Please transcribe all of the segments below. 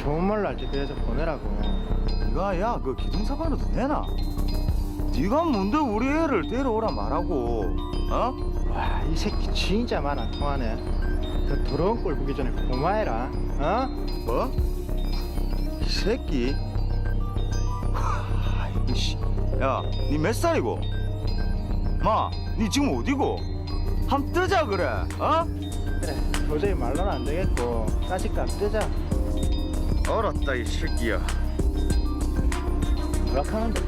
좋은 말로 알지 그래서 보내라고 네가 야 그 기둥사반으로 내나? 네가 뭔데 우리 애를 데려오라 말하고 어? 와 이 새끼 진짜 말안 통하네 그 더러운 꼴 보기 전에 고마해라 어? 뭐? 이 새끼 야니 몇 살이고? 마, 니 지금 어디고? 함 뜨자 그래 어? 그래 도저히 말로는 안 되겠고 까짓값 뜨자 알았다 이 새끼야. 뭐락하는데.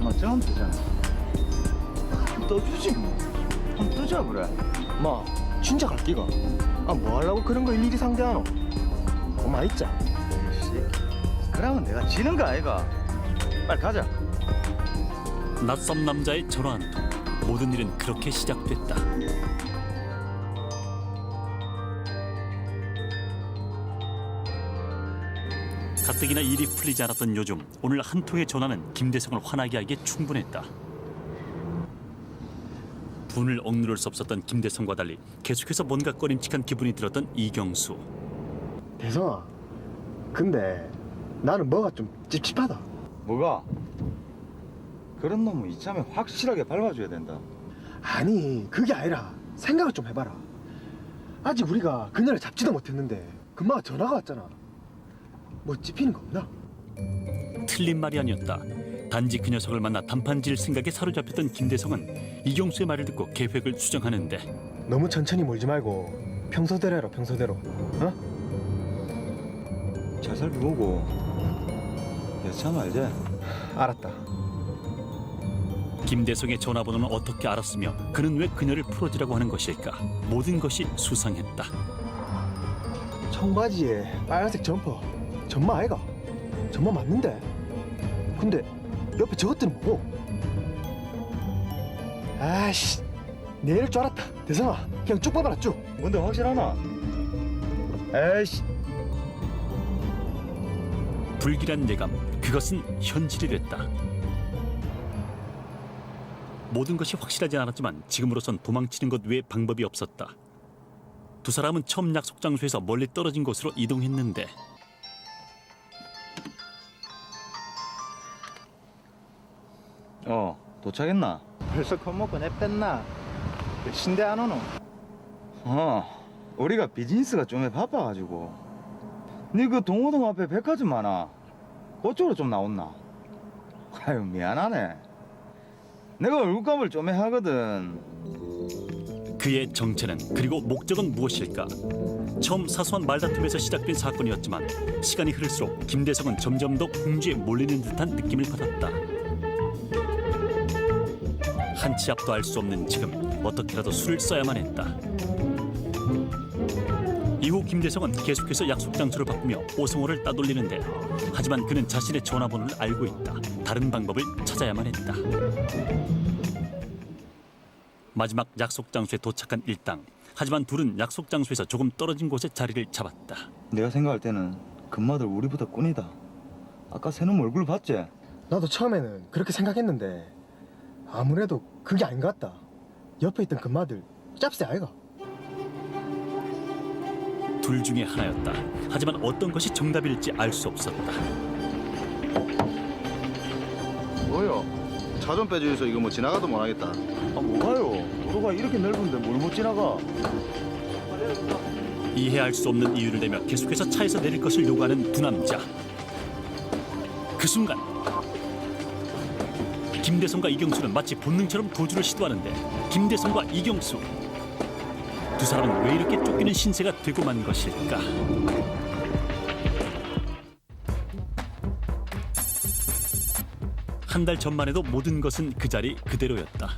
맞짱 뜨잖아. 떠주지 뭐함 뜨자 그래. 뭐 진짜 갈 끼가. 아뭐 하려고 그런 거 일일이 상대하노? 고마 있자. 이 새끼. 그러면 내가 지는 거 아이가? 빨리 가자. 낯선 남자의 전화 한 통. 모든 일은 그렇게 시작됐다. 가뜩이나 일이 풀리지 않았던 요즘 오늘 한 통의 전화는 김대성을 화나게 하기에 충분했다. 분을 억누를 수 없었던 김대성과 달리 계속해서 뭔가 꺼림칙한 기분이 들었던 이경수. 대성아 근데 나는 뭐가 좀 찝찝하다 뭐가? 그런 놈은 이참에 확실하게 밟아줘야 된다 아니 그게 아니라 생각을 좀 해봐라 아직 우리가 그녀를 잡지도 못했는데 금방 전화가 왔잖아 뭐 찝히는 거 없나? 틀린 말이 아니었다. 단지 그 녀석을 만나 단판 질 생각에 사로잡혔던 김대성은 이경수의 말을 듣고 계획을 수정하는데 너무 천천히 몰지 말고 평소대로 해라 평소대로 어? 잘 살펴보고 여참 알지? 알았다 김대성의 전화번호는 어떻게 알았으며 그는 왜 그녀를 풀어주라고 하는 것일까? 모든 것이 수상했다. 청바지에 빨간색 점퍼 점마 아이가? 점마 맞는데? 근데 옆에 저것들은 뭐고? 아이씨 내일 줄 알았다 대성아 그냥 쭉 봐봐라 쭉 뭔데 확실하나? 에이씨 불길한 예감, 그것은 현실이 됐다. 모든 것이 확실하지 않았지만 지금으로선 도망치는 것 외에 방법이 없었다. 두 사람은 처음 약속 장소에서 멀리 떨어진 곳으로 이동했는데 어 도착했나? 벌써 겁먹고 내 뺐나? 몇 신대 안 오노? 어 우리가 비즈니스가 좀 바빠가지고 니 그 동호동 앞에 백화점 많아 그쪽으로 좀 나온나? 아유 미안하네 내가 얼굴값을 좀 하거든 그의 정체는 그리고 목적은 무엇일까? 처음 사소한 말다툼에서 시작된 사건이었지만 시간이 흐를수록 김대성은 점점 더 궁지에 몰리는 듯한 느낌을 받았다. 한 치 앞도 알 수 없는 지금 어떻게라도 술을 써야만 했다. 이후 김대성은 계속해서 약속 장소를 바꾸며 오성호를 따돌리는데 하지만 그는 자신의 전화번호를 알고 있다. 다른 방법을 찾아야만 했다. 마지막 약속 장소에 도착한 일당. 하지만 둘은 약속 장소에서 조금 떨어진 곳에 자리를 잡았다. 내가 생각할 때는 금마들 우리보다 꾼이다 아까 새놈 얼굴 봤지? 나도 처음에는 그렇게 생각했는데 아무래도 그게 아닌 것 같다 옆에 있던 금마들 짭새 아이가? 둘 중에 하나였다. 하지만 어떤 것이 정답일지 알 수 없었다. 뭐요? 차좀 빼주셔서 이거 뭐 지나가도 못하겠다. 아 뭐가요 도로가 이렇게 넓은데 뭘 못 지나가 이해할 수 없는 이유를 내며 계속해서 차에서 내릴 것을 요구하는 두 남자. 그 순간 김대성과 이경수는 마치 본능처럼 도주를 시도하는데 김대성과 이경수 두 사람은 왜 이렇게 쫓기는 신세가 되고 만 것일까? 한 달 전만 해도 모든 것은 그 자리 그대로였다.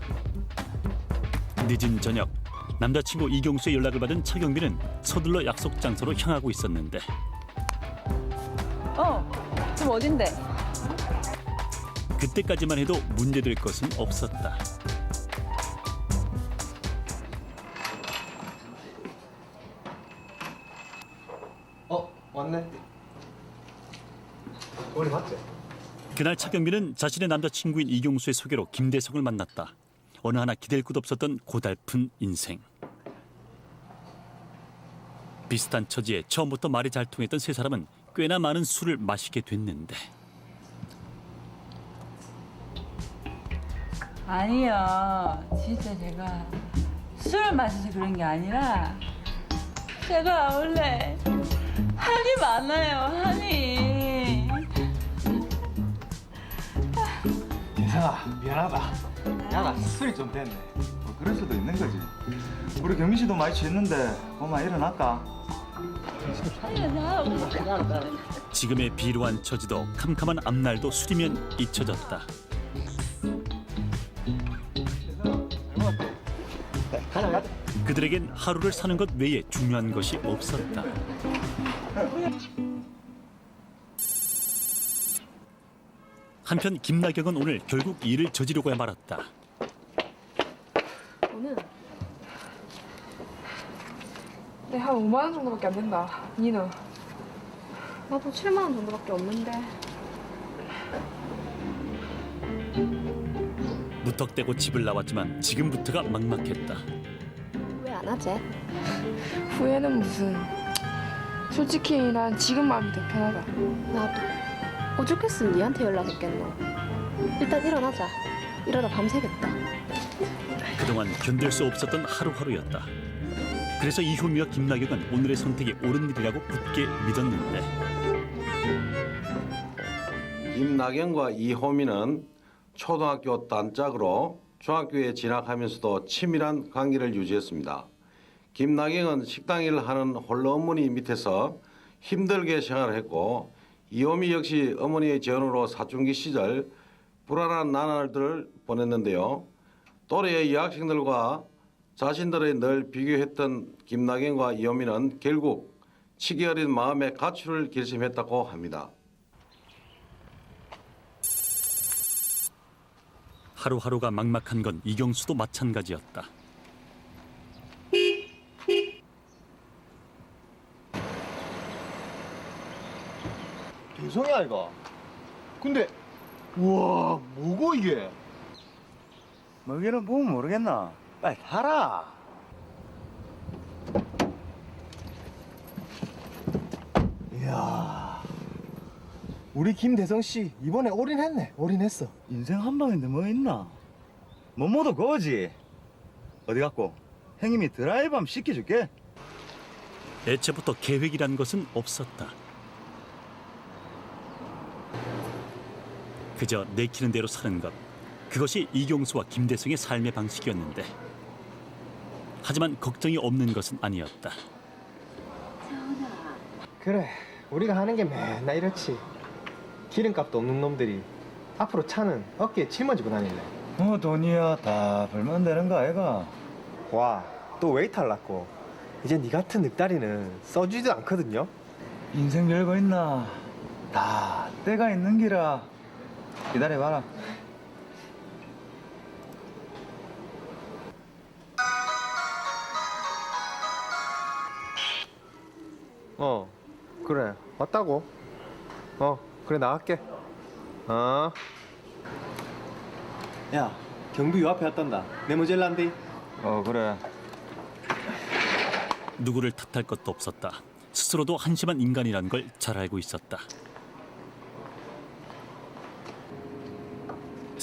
늦은 저녁 남자친구 이경수의 연락을 받은 차경빈은 서둘러 약속 장소로 향하고 있었는데 어, 지금 어딘데? 그때까지만 해도 문제될 것은 없었다. 어 왔네 우리 맞지? 그날 차경빈은 자신의 남자친구인 이경수의 소개로 김대성을 만났다. 어느 하나 기댈 곳 없었던 고달픈 인생. 비슷한 처지에 처음부터 말이 잘 통했던 세 사람은 꽤나 많은 술을 마시게 됐는데 아니요. 진짜 제가 술을 마셔서 그런 게 아니라 제가 원래 한이 많아요. 한이. 대성아 미안하다 야나 술이 좀 됐네 뭐 그럴 수도 있는 거지. 우리 경민 씨도 많이 취했는데 그만 일어날까? 지금의 비루한 처지도 캄캄한 앞날도 술이면 잊혀졌다. 그들에겐 하루를 사는 것 외에 중요한 것이 없었다. 한편 김나경은 오늘 결국 일을 저지르고야 말았다. 오늘 네, 한 5만 원 정도밖에 안 된다. 니는? 나도 7만 원 정도밖에 없는데 무턱대고 집을 나왔지만 지금부터가 막막했다. 왜안 하지? 후회는 무슨. 솔직히 난 지금 마음이 더 편하다. 나도 오죽했으면 니한테 연락했겠노 일단 일어나자 이러다 밤새겠다 그동안 견딜 수 없었던 하루하루였다. 그래서 이효미와 김나경은 오늘의 선택이 옳은 일이라고 굳게 믿었는데 김나경과 이호미는 초등학교 단짝으로 중학교에 진학하면서도 치밀한 관계를 유지했습니다. 김나경은 식당 일을 하는 홀로 어머니 밑에서 힘들게 생활을 했고 이호미 역시 어머니의 재혼으로 사춘기 시절 불안한 나날들을 보냈는데요. 또래의 여학생들과 자신들의 늘 비교했던 김나경과 이호미는 결국 치기 어린 마음의 가출을 결심했다고 합니다. 하루하루가 막막한 건 이경수도 마찬가지였다. 대성이 아이가 근데 우와 뭐고 이게 먹이는 보면 모르겠나? 빨리 타라. 이야 우리 김대성 씨 이번에 올인했네 올인했어 인생 한 방인데 뭐 있나? 뭐뭐도 그거지. 어디 갔고? 형님이 드라이브 한번 시켜줄게. 애초부터 계획이란 것은 없었다. 그저 내키는 대로 사는 것. 그것이 이경수와 김대성의 삶의 방식이었는데. 하지만 걱정이 없는 것은 아니었다. 그래 우리가 하는 게 맨날 이렇지 기름값도 없는 놈들이 앞으로 차는 어깨에 짊어지고 다닐래 뭐 돈이야 다 벌면 되는 거 아이가? 와 또 웨이트 할랐고 이제 니 같은 늑다리는 써주지도 않거든요 인생 별거 있나? 다 때가 있는 기라. 기다려봐라. 어 그래 왔다고 어 그래 나갈게 어 야, 경비 요 앞에 왔단다. 네모젤란디. 어 그래. 누구를 탓할 것도 없었다. 스스로도 한심한 인간이란 걸 잘 알고 있었다.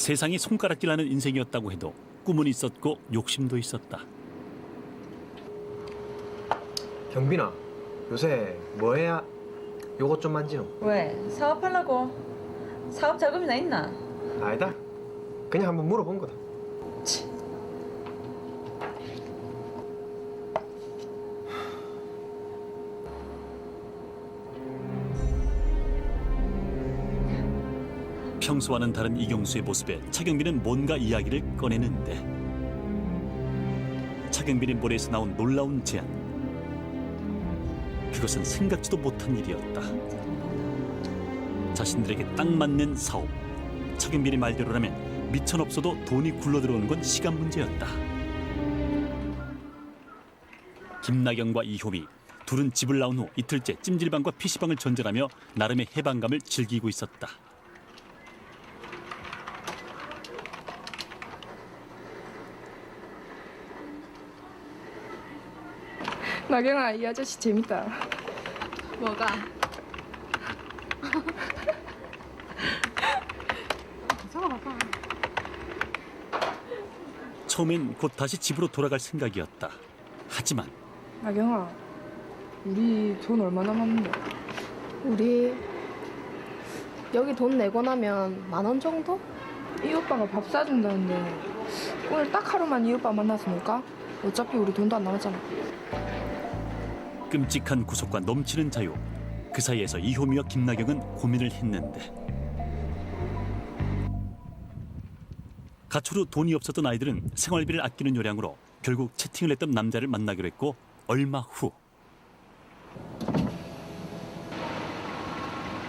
세상이 손가락질하는 인생이었다고 해도 꿈은 있었고 욕심도 있었다. 경빈아, 요새 뭐 해야 요것 좀 만지노? 왜? 사업하려고? 사업 자금이나 있나? 아니다. 그냥 한번 물어본 거다. 평소와는 다른 이경수의 모습에 차경빈은 뭔가 이야기를 꺼내는데. 차경빈의 머리에서 나온 놀라운 제안. 그것은 생각지도 못한 일이었다. 자신들에게 딱 맞는 사업. 차경빈의 말대로라면 미천 없어도 돈이 굴러들어오는 건 시간 문제였다. 김나경과 이효미 둘은 집을 나온 후 이틀째 찜질방과 PC방을 전전하며 나름의 해방감을 즐기고 있었다 나경아 이 아저씨 재밌다. 뭐가? 처음엔 곧 다시 집으로 돌아갈 생각이었다. 하지만 나경아 우리 돈 얼마나 남는데? 우리 여기 돈 내고 나면 만 원 정도? 이 오빠가 밥 사준다는데 오늘 딱 하루만 이 오빠 만나서 놀까? 어차피 우리 돈도 안 남았잖아. 끔찍한 구속과 넘치는 자유. 그 사이에서 이효미와 김나경은 고민을 했는데 가출 후 돈이 없었던 아이들은 생활비를 아끼는 요량으로 결국 채팅을 했던 남자를 만나기로 했고 얼마 후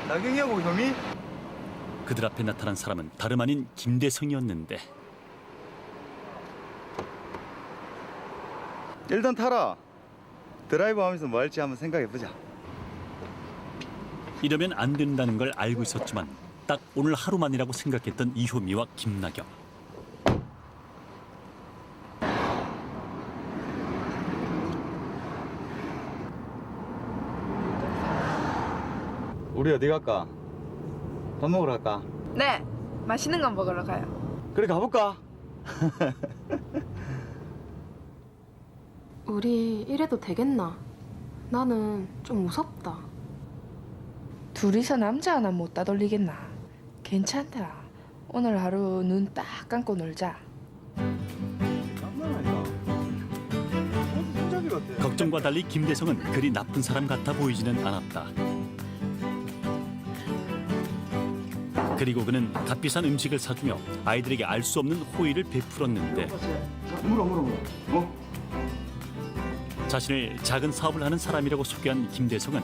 나경이하고 효미? 그들 앞에 나타난 사람은 다름 아닌 김대성이었는데 일단 타라. 드라이브 하면서 뭐 할지 한번 생각해보자. 이러면 안 된다는 걸 알고 있었지만 딱 오늘 하루만이라고 생각했던 이효미와 김나경 우리 어디 갈까? 밥 먹으러 갈까? 네, 맛있는 거 먹으러 가요. 그래 가볼까? 우리 이래도 되겠나? 나는 좀 무섭다. 둘이서 남자 하나 못 따돌리겠나? 괜찮다. 오늘 하루 눈 딱 감고 놀자. 걱정과 달리 김대성은 그리 나쁜 사람 같아 보이지는 않았다. 그리고 그는 값비싼 음식을 사주며 아이들에게 알 수 없는 호의를 베풀었는데 물어 물어 물어. 어? 자신을 작은 사업을 하는 사람이라고 소개한 김대성은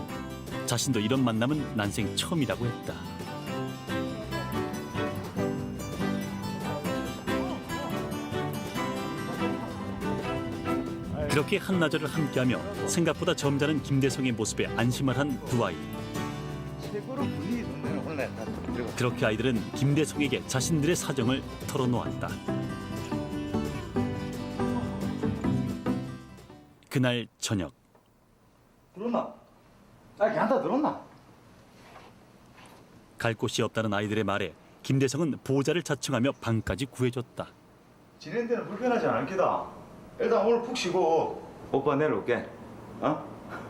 자신도 이런 만남은 난생 처음이라고 했다. 그렇게 한나절을 함께하며 생각보다 점잖은 김대성의 모습에 안심을 한 두 아이. 그렇게 아이들은 김대성에게 자신들의 사정을 털어놓았다. 그날 저녁 들었나? 아 걔한테 들었나? 갈 곳이 없다는 아이들의 말에 김대성은 보호자를 자청하며 방까지 구해줬다. 지낸 데는 불편하지 않겠다. 일단 오늘 푹 쉬고 오빠 내일 올게. 어?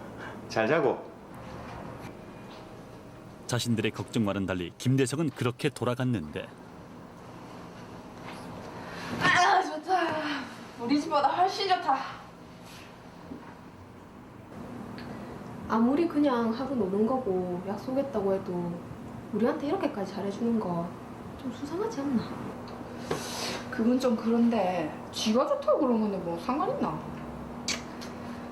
잘 자고. 자신들의 걱정과는 달리 김대성은 그렇게 돌아갔는데 아 좋다. 우리 집보다 훨씬 좋다. 아무리 그냥 하루 노는 거고 약속했다고 해도 우리한테 이렇게까지 잘해주는 거 좀 수상하지 않나? 그건 좀 그런데 쥐가 좋다고 그런 건데 뭐 상관 있나?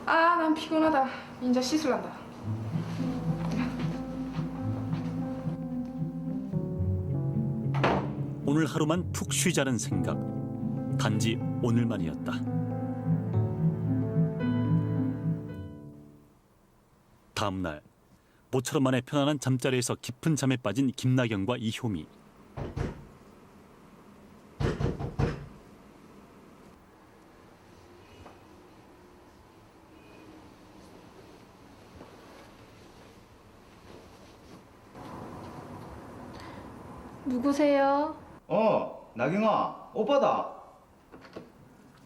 아 난 피곤하다. 이제 씻을란다. 오늘 하루만 푹 쉬자는 생각. 단지 오늘만이었다. 다음 날 모처럼 만에 편안한 잠자리에서 깊은 잠에 빠진 김나경과 이효미. 누구세요? 어 나경아 오빠다.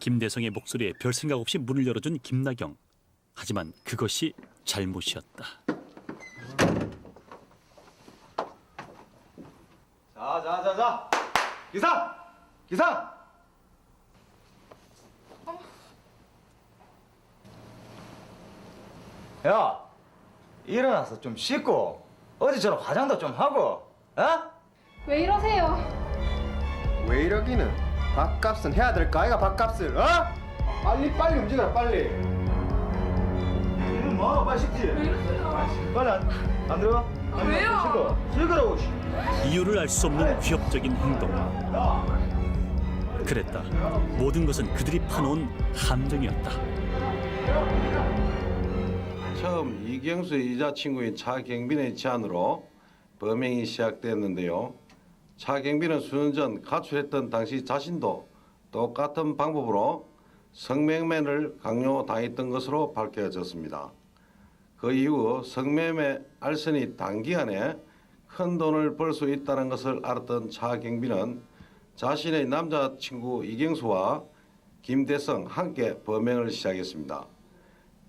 김대성의 목소리에 별 생각 없이 문을 열어준 김나경. 하지만 그것이 잘못이었다. 자 자 자 자 기상 기상. 야 일어나서 좀 씻고 어제처럼 화장도 좀 하고 어? 왜 이러세요? 왜 이러기는? 밥값은 해야 될 거 아이가 밥값을 어? 빨리 빨리 움직여라 빨리. 뭐 빨리 이러세요? 빨리 안, 안 들어가? 왜요? 씻고 씻으라고. 씨. 이유를 알 수 없는 위협적인 행동. 그랬다. 모든 것은 그들이 파놓은 함정이었다. 처음 이경수의 이자친구인 차경빈의 제안으로 범행이 시작됐는데요. 차경빈은 수년 전 가출했던 당시 자신도 똑같은 방법으로 성매매를 강요당했던 것으로 밝혀졌습니다. 그 이후 성매매 알선이 단기간에 큰 돈을 벌 수 있다는 것을 알았던 차 경비는 자신의 남자친구 이경수와 김대성 함께 범행을 시작했습니다.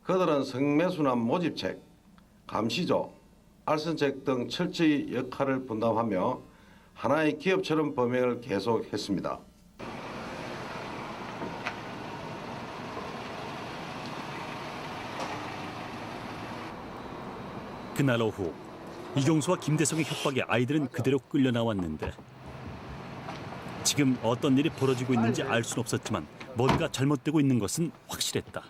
그들은 성매수남 모집책, 감시조, 알선책 등 철저히 역할을 분담하며 하나의 기업처럼 범행을 계속했습니다. 그날 오후 이경수와 김대성의 협박에 아이들은 그대로 끌려 나왔는데 지금 어떤 일이 벌어지고 있는지 알 수는 없었지만 뭔가 잘못되고 있는 것은 확실했다.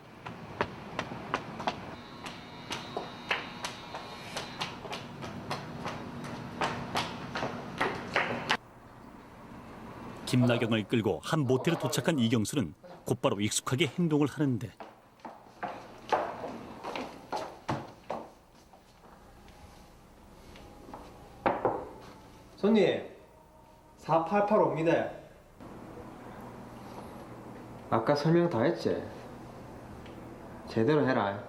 김나경을 끌고 한 모텔에 도착한 이경수는 곧바로 익숙하게 행동을 하는데 손님 4885입니다 아까 설명 다 했지? 제대로 해라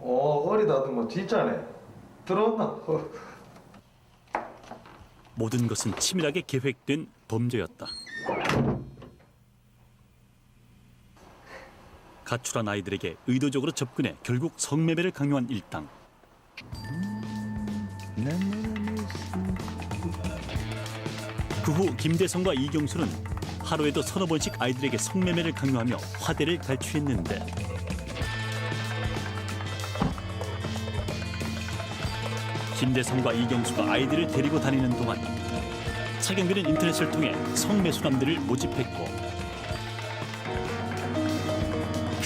어 허리 다듬어 진짜네 들었나? 모든 것은 치밀하게 계획된 범죄였다. 가출한 아이들에게 의도적으로 접근해 결국 성매매를 강요한 일당. 그 후 김대성과 이경수는 하루에도 서너 번씩 아이들에게 성매매를 강요하며 화대를 갈취했는데 김대성과 이경수가 아이들을 데리고 다니는 동안 차경비는 인터넷을 통해 성매수남들을 모집했고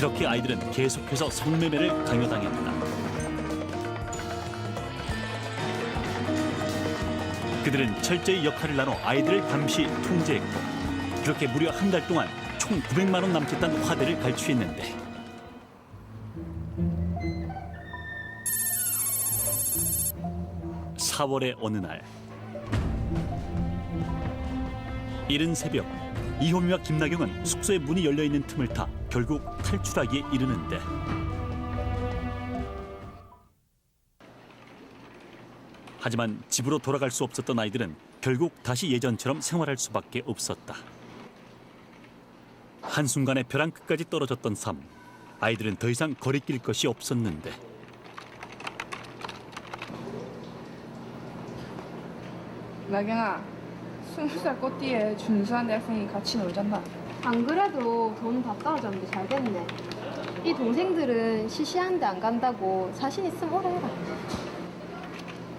그렇게 아이들은 계속해서 성매매를 강요당했다. 그들은 철저히 역할을 나눠 아이들을 감시 통제했고 그렇게 무려 한 달 동안 총 900만 원 남짓단 화대를 갈취했는데 사월의 어느 날 이른 새벽 이효미와 김나경은 숙소의 문이 열려 있는 틈을 타 결국 탈출하기에 이르는데 하지만 집으로 돌아갈 수 없었던 아이들은 결국 다시 예전처럼 생활할 수밖에 없었다. 한순간에 벼랑 끝까지 떨어졌던 삶. 아이들은 더 이상 거리낄 것이 없었는데 나경아 스무 살 꽃띠에 준수한 대학생이 같이 놀잔다 안 그래도 돈 다 떨어졌는데 잘 됐네. 이 동생들은 시시한데 안 간다고 자신 있으면 오래 해라.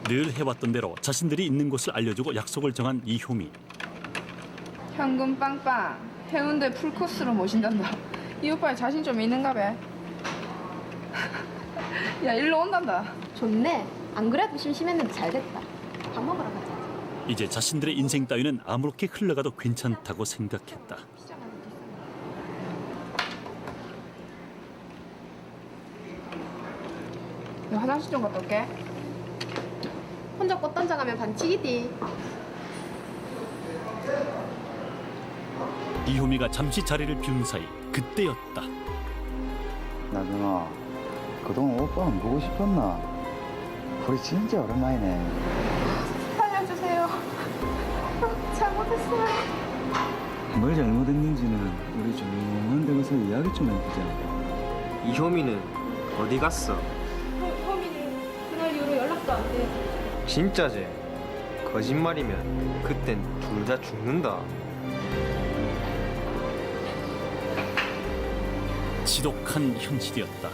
늘 해왔던 대로 자신들이 있는 곳을 알려주고 약속을 정한 이효미. 현금 빵빵 해운대 풀코스로 모신단다 이 오빠에 자신 좀 있는가 봐. 야 일로 온단다 좋네. 안 그래도 심심했는데 잘 됐다. 밥 먹으러 가자. 이제 자신들의 인생 따위는 아무렇게 흘러가도 괜찮다고 생각했다. 야, 화장실 좀 갔다 올게 혼자 꽃 던져가면 반칙이디. 이효미가 잠시 자리를 비운 사이 그때였다. 나경아 그동안 오빠 안 보고 싶었나? 우리 진짜 오랜만이네 잘못했어요 뭘 잘못했는지는 우리 조용한 데 가서 이야기 좀 해보자 이효미는 어디 갔어? 호미는 그날 이후로 연락도 안 돼. 진짜지? 거짓말이면 그땐 둘 다 죽는다 지독한 현실이었다.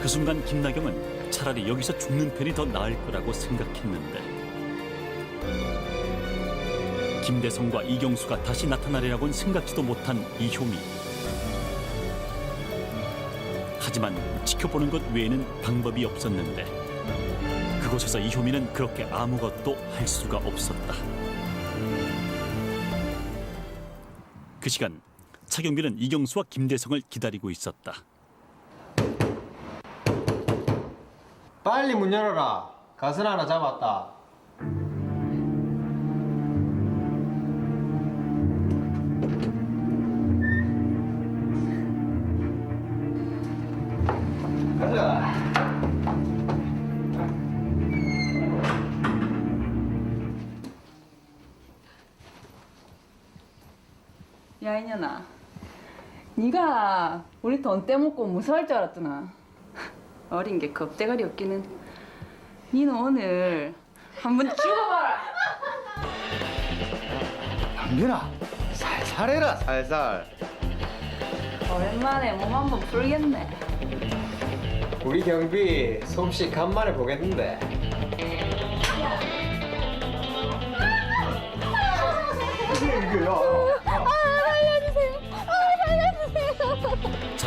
그 순간 김나경은 차라리 여기서 죽는 편이 더 나을 거라고 생각했는데 김대성과 이경수가 다시 나타나리라고는 생각지도 못한 이효미. 하지만 지켜보는 것 외에는 방법이 없었는데 그곳에서 이효미는 그렇게 아무것도 할 수가 없었다. 그 시간 차경비는 이경수와 김대성을 기다리고 있었다. 빨리 문 열어라 가슴 하나 잡았다 야 이년아 네가 우리 돈 떼먹고 무서워할 줄 알았더나 어린 게 겁대가리 없기는 니는 오늘 한번 죽어봐라 강민아 살살 해라 살살 오랜만에 몸 한번 풀겠네 우리 경비 솜씨 간만에 보겠는데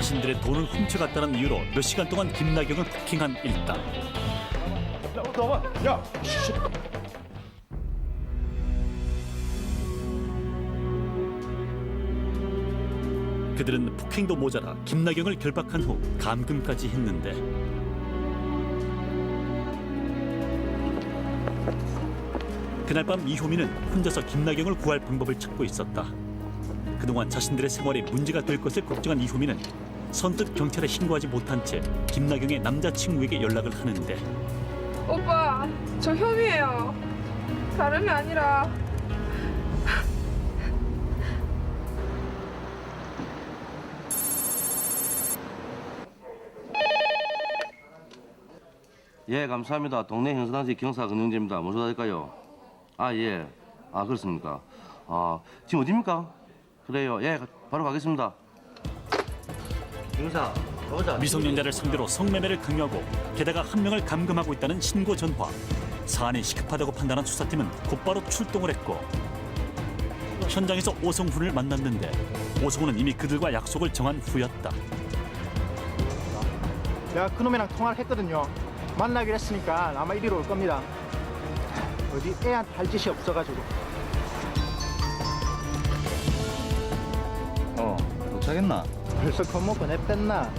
자신들의 돈을 훔쳐갔다는 이유로 몇 시간 동안 김나경을 폭행한 일당. 야 그들은 폭행도 모자라 김나경을 결박한 후 감금까지 했는데 그날 밤 이효미는 혼자서 김나경을 구할 방법을 찾고 있었다. 그동안 자신들의 생활에 문제가 될 것을 걱정한 이효미는 선뜻 경찰에 신고하지 못한 채 김나경의 남자친구에게 연락을 하는데 오빠 저 혐의예요. 다름이 아니라 예, 감사합니다. 동네 형사단지 경사 금영재입니다. 무엇 도와드릴까요? 아, 예. 아, 그렇습니까? 아, 지금 어디입니까? 그래요. 예, 바로 가겠습니다. 미성년자를 상대로 성매매를 강요하고 게다가 한 명을 감금하고 있다는 신고 전화. 사안이 시급하다고 판단한 수사팀은 곧바로 출동을 했고 현장에서 오성훈을 만났는데 오성훈은 이미 그들과 약속을 정한 후였다. 내가 그놈이랑 통화를 했거든요 만나기로 했으니까 아마 이리로 올 겁니다 어디 애한테 할 짓이 없어가지고 어 도착했나? 벌써 겁먹고 냅댔나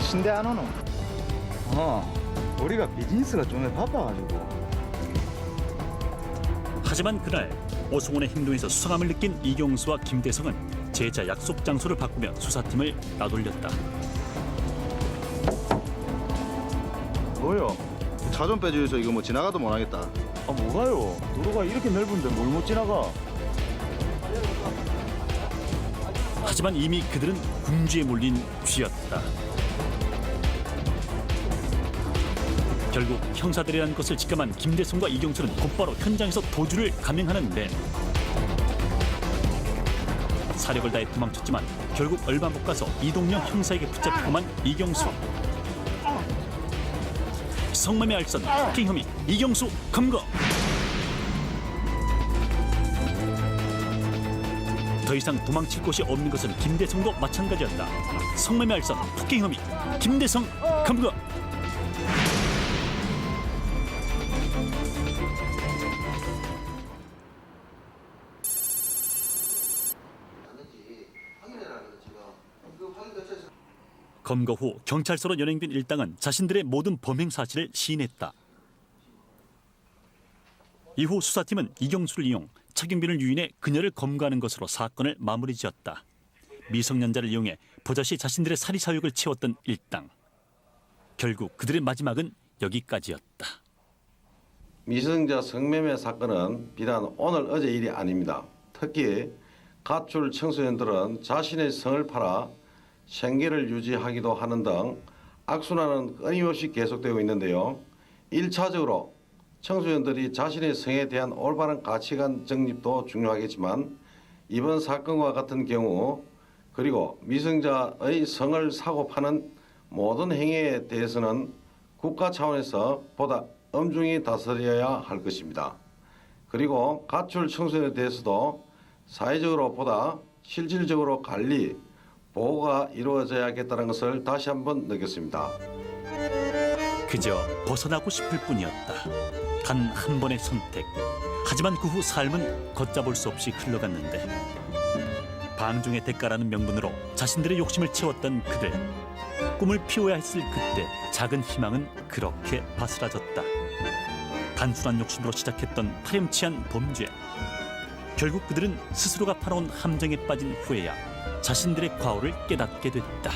신대 안 오노 어 우리가 비즈니스가 좀 바빠가지고 하지만 그날 오성훈의 행동에서 수상함을 느낀 이경수와 김대성은 재차 약속 장소를 바꾸며 수사팀을 따돌렸다. 뭐요? 차 좀 빼주셔서 이거 뭐 지나가도 못하겠다. 아 뭐가요? 도로가 이렇게 넓은데 뭘 못 지나가? 하지만 이미 그들은 궁지에 몰린 쥐였다. 결국 형사들이라는 것을 직감한 김대성과 이경수는 곧바로 현장에서 도주를 감행하는데 사력을 다해 도망쳤지만 결국 얼마 못 가서 이동영 형사에게 붙잡히고만 이경수 성매매 알선 폭행 혐의 이경수 검거 더 이상 도망칠 곳이 없는 것은 김대성도 마찬가지였다. 성매매 알선 폭행 혐의 김대성 검거. 검거 후 경찰서로 연행된 일당은 자신들의 모든 범행 사실을 시인했다. 이후 수사팀은 이경수를 이용 착용비를 유인해 그녀를 검거하는 것으로 사건을 마무리 지었다. 미성년자를 이용해 버젓이 자신들의 사리 사욕을 채웠던 일당. 결국 그들의 마지막은 여기까지였다. 미성자 성매매 사건은 비단 오늘 어제 일이 아닙니다. 특히 가출 청소년들은 자신의 성을 팔아 생계를 유지하기도 하는 등 악순환은 끊임없이 계속되고 있는데요. 일차적으로 청소년들이 자신의 성에 대한 올바른 가치관 정립도 중요하겠지만 이번 사건과 같은 경우 그리고 미성자의 성을 사고 파는 모든 행위에 대해서는 국가 차원에서 보다 엄중히 다스려야 할 것입니다. 그리고 가출 청소년에 대해서도 사회적으로 보다 실질적으로 관리, 보호가 이루어져야겠다는 것을 다시 한번 느꼈습니다. 그저 벗어나고 싶을 뿐이었다. 단 한 번의 선택. 하지만 그 후 삶은 걷잡을 수 없이 흘러갔는데 방종의 대가라는 명분으로 자신들의 욕심을 채웠던 그들. 꿈을 피워야 했을 그때 작은 희망은 그렇게 바스라졌다. 단순한 욕심으로 시작했던 파렴치한 범죄. 결국 그들은 스스로가 팔아온 함정에 빠진 후에야 자신들의 과오를 깨닫게 됐다.